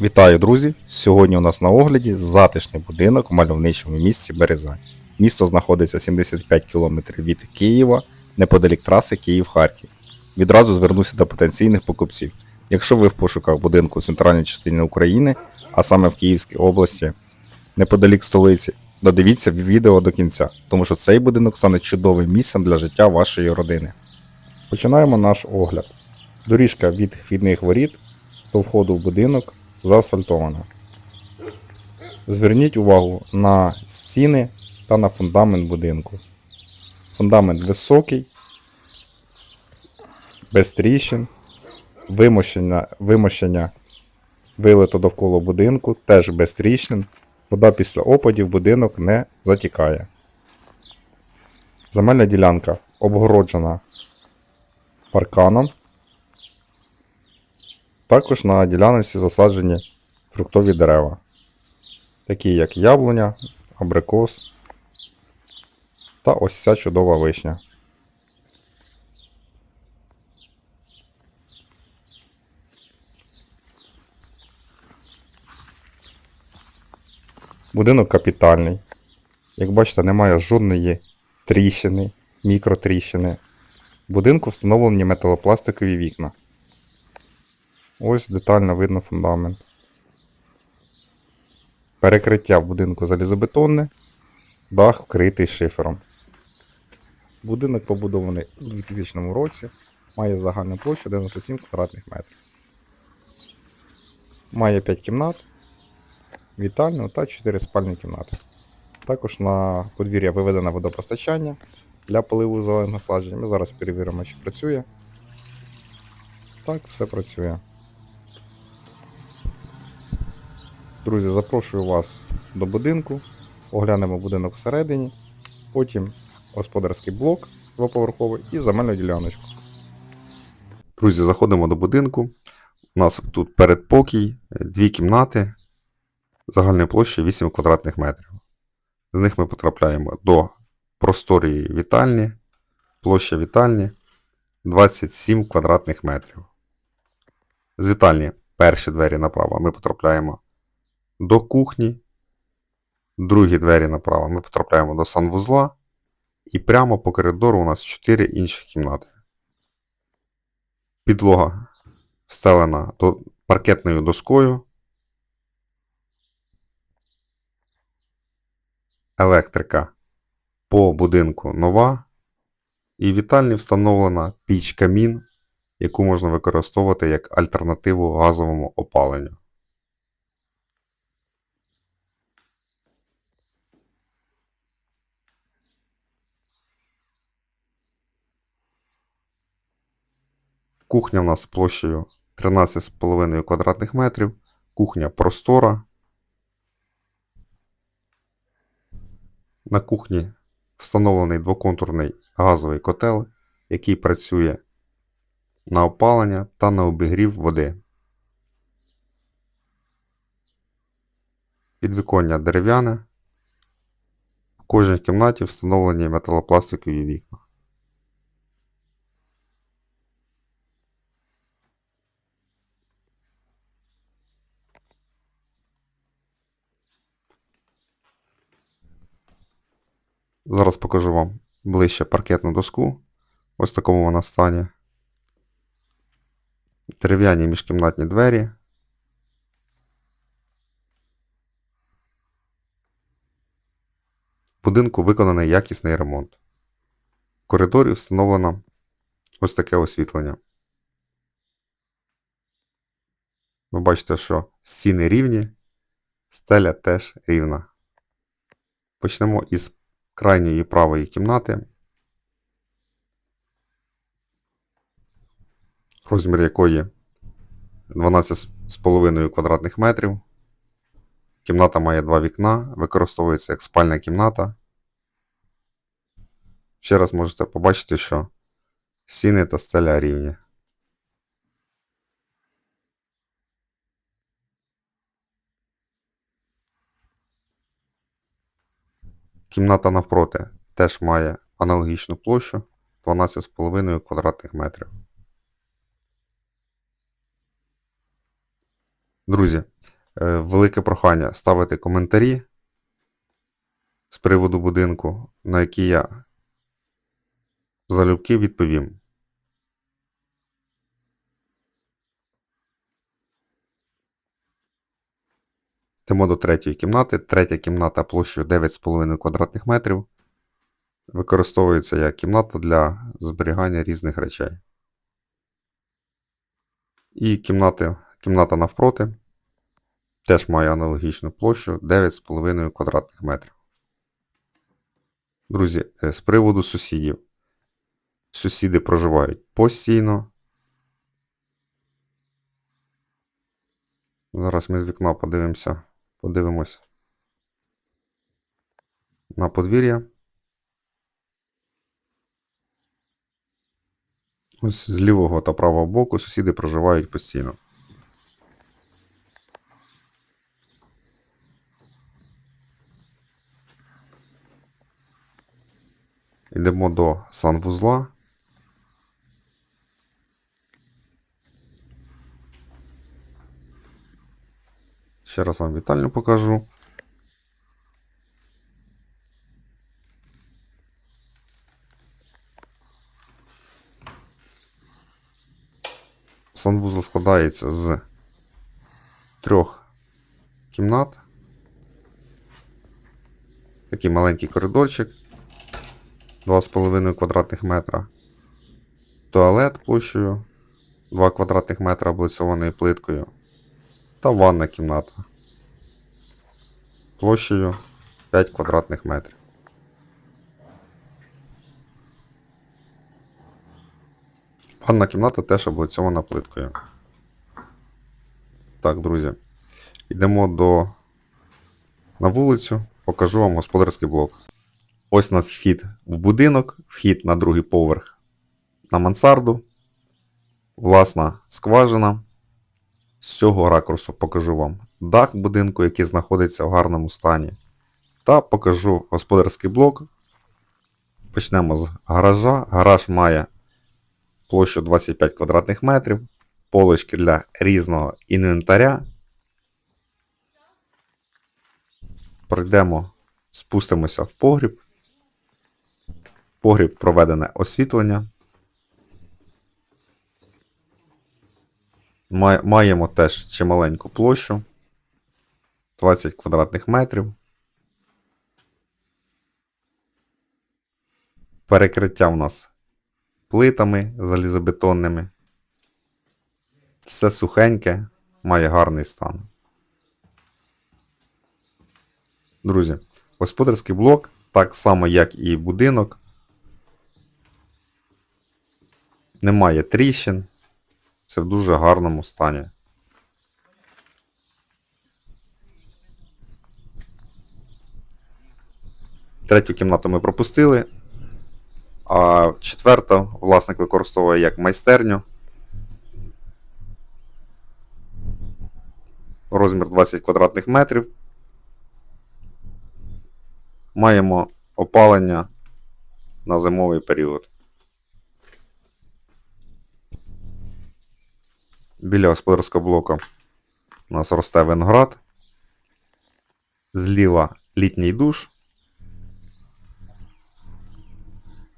Вітаю, друзі! Сьогодні у нас на огляді затишний будинок в мальовничому місці Березань. Місто знаходиться 75 км від Києва, неподалік траси Київ-Харків. Відразу звернуся до потенційних покупців. Якщо ви в пошуках будинку в центральній частині України, а саме в Київській області, неподалік столиці, додивіться відео до кінця, тому що цей будинок стане чудовим місцем для життя вашої родини. Починаємо наш огляд. Доріжка від вхідних воріт до входу в будинок заасфальтована. Зверніть увагу на стіни та на фундамент будинку. Фундамент високий, без тріщин, вимощення, вимощення вилито довкола будинку, теж без тріщин. Вода після опадів будинок не затікає. Земельна ділянка обгороджена парканом. Також на ділянці засаджені фруктові дерева, такі як яблуня, абрикос та ось ця чудова вишня. Будинок капітальний. Як бачите, немає жодної тріщини, мікротріщини. В будинку встановлені металопластикові вікна. Ось детально видно фундамент. Перекриття в будинку залізобетонне, дах вкритий шифером. Будинок побудований у 2000 році, має загальну площу 97 квадратних метрів. Має 5 кімнат, вітальну та 4 спальні кімнати. Також на подвір'я виведено водопостачання для поливу зелених насаджень. Ми зараз перевіримо, чи працює. Так, все працює. Друзі, запрошую вас до будинку. Оглянемо будинок всередині, потім господарський блок двоповерховий і земельну діляночку. Друзі, заходимо до будинку. У нас тут передпокій, дві кімнати, загальною площею 8 квадратних метрів. З них ми потрапляємо до просторії вітальні, площа вітальні 27 квадратних метрів. З вітальні перші двері направо ми потрапляємо до кухні. Другі двері направо ми потрапляємо до санвузла. І прямо по коридору у нас 4 інших кімнати. Підлога встелена паркетною доскою. Електрика по будинку нова. І в вітальні встановлена піч камін, яку можна використовувати як альтернативу газовому опаленню. Кухня у нас площею 13,5 квадратних метрів. Кухня простора. На кухні встановлений двоконтурний газовий котел, який працює на опалення та на обігрів води. Підвіконня дерев'яне. В кожній кімнаті встановлені металопластикові вікна. Зараз покажу вам ближче паркетну доску. Ось такому вона стані. Дерев'яні міжкімнатні двері. В будинку виконаний якісний ремонт. В коридорі встановлено ось таке освітлення. Ви бачите, що стіни рівні, стеля теж рівна. Почнемо із крайньої правої кімнати, розмір якої 12,5 квадратних метрів. Кімната має два вікна, використовується як спальня кімната. Ще раз можете побачити, що стіни та стеля рівні. Кімната навпроти теж має аналогічну площу 12,5 квадратних метрів. Друзі, Е, Велике прохання ставити коментарі з приводу будинку, на які я залюбки відповім. Йдемо до третьої кімнати. Третя кімната площею 9,5 квадратних метрів. Використовується як кімната для зберігання різних речей. І кімнати, кімната навпроти теж має аналогічну площу 9,5 квадратних метрів. Друзі, е, з приводу сусідів. Сусіди проживають постійно. Зараз ми з вікна подивимося, подивимось на подвір'я. Ось з лівого та правого боку сусіди проживають постійно. Йдемо до санвузла. Ще раз вам вітальню покажу. Санвузол складається з трьох кімнат. Такий маленький коридорчик 2,5 квадратних метра. Туалет площею 2 квадратних метра облицьованою плиткою. Та ванна кімната площею 5 квадратних метрів. Ванна кімната теж облицьована плиткою. Так, друзі. Йдемо до на вулицю, покажу вам господарський блок. Ось у нас вхід в будинок, вхід на другий поверх на мансарду. Власна скважина. З цього ракурсу покажу вам дах будинку, який знаходиться в гарному стані. Та покажу господарський блок. Почнемо з гаража. Гараж має площу 25 квадратних метрів, полочки для різного інвентаря. Пройдемо, спустимося в погріб. Погріб проведене освітлення. Маємо теж чималеньку площу 20 квадратних метрів. Перекриття в нас плитами залізобетонними. Все сухеньке, має гарний стан. Друзі, господарський блок, так само як і будинок. Немає тріщин. Це в дуже гарному стані. Третю кімнату ми пропустили. А четверту власник використовує як майстерню. Розмір 20 квадратних метрів. Маємо опалення на зимовий період. Біля господарського блоку у нас росте виноград. Зліва літній душ.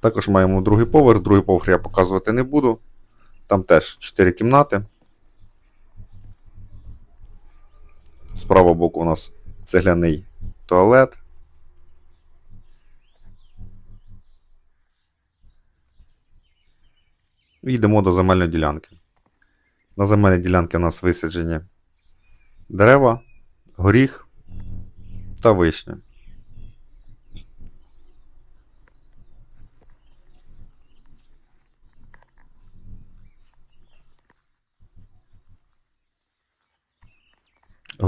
Також маємо другий поверх. Другий поверх я показувати не буду. Там теж 4 кімнати. З правого боку у нас цегляний туалет. Йдемо до земельної ділянки. На земельній ділянці у нас висаджені дерева, горіх та вишня.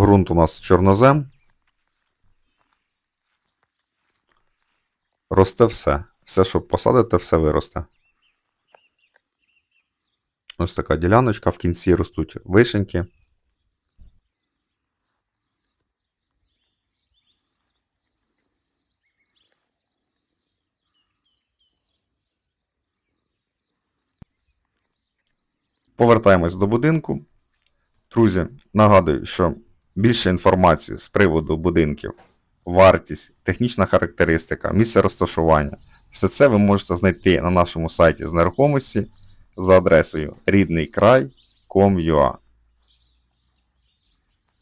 Грунт у нас чорнозем. Росте все. Все, що посадите, все виросте. Ось така діляночка, в кінці ростуть вишеньки. Повертаємось до будинку. Друзі, нагадую, що Більше інформації з приводу будинків, вартість, технічна характеристика, місце розташування. Все це ви можете знайти на нашому сайті з нерухомості за адресою ріднийкрай.com.ua.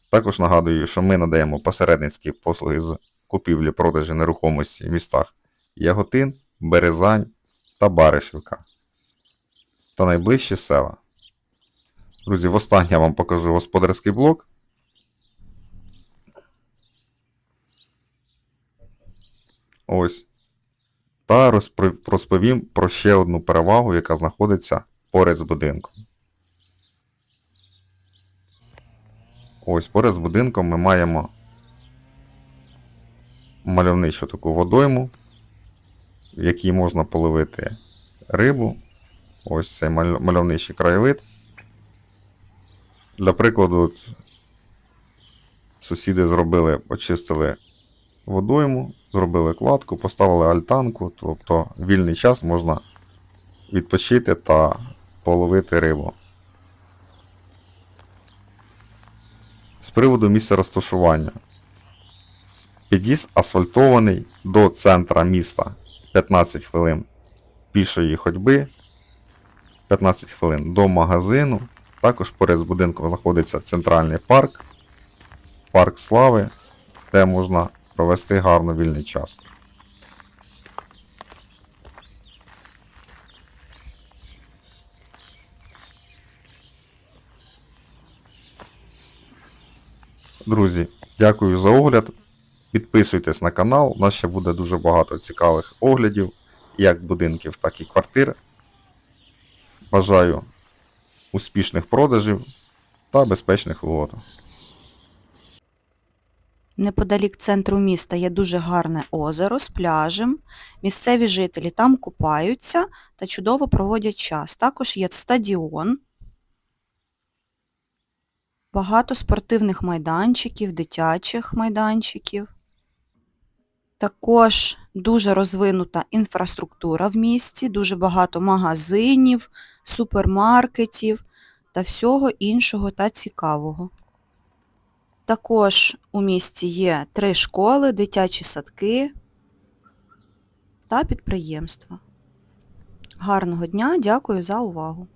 Також нагадую, що ми надаємо посередницькі послуги з купівлі продажу нерухомості в містах Яготин, Березань та Баришівка та найближчі села. Друзі, востаннє я вам покажу господарський блок. Ось. Та розповім про ще одну перевагу, яка знаходиться поряд з будинком. Ось поряд з будинком ми маємо мальовничу таку водойму, в якій можна половити рибу. Ось цей маль- мальовничий краєвид. Для прикладу, сусіди зробили, очистили водойму, зробили кладку, поставили альтанку, тобто вільний час можна відпочити та половити рибу. З приводу місця розташування. Під'їзд асфальтований до центра міста 15 хвилин пішої ходьби, 15 хвилин до магазину. Також поряд з будинком знаходиться центральний парк, парк слави, де можна провести гарно вільний час. Друзі, дякую за огляд. Підписуйтесь на канал, у нас ще буде дуже багато цікавих оглядів, як будинків, так і квартир. Бажаю успішних продажів та безпечних виводів. Неподалік центру міста є дуже гарне озеро з пляжем. Місцеві жителі там купаються та чудово проводять час. Також є стадіон, багато спортивних майданчиків, дитячих майданчиків. Також дуже розвинута інфраструктура в місті, дуже багато магазинів, супермаркетів та всього іншого та цікавого. Також у місті є три школи, дитячі садки та підприємства. Гарного дня, дякую за увагу!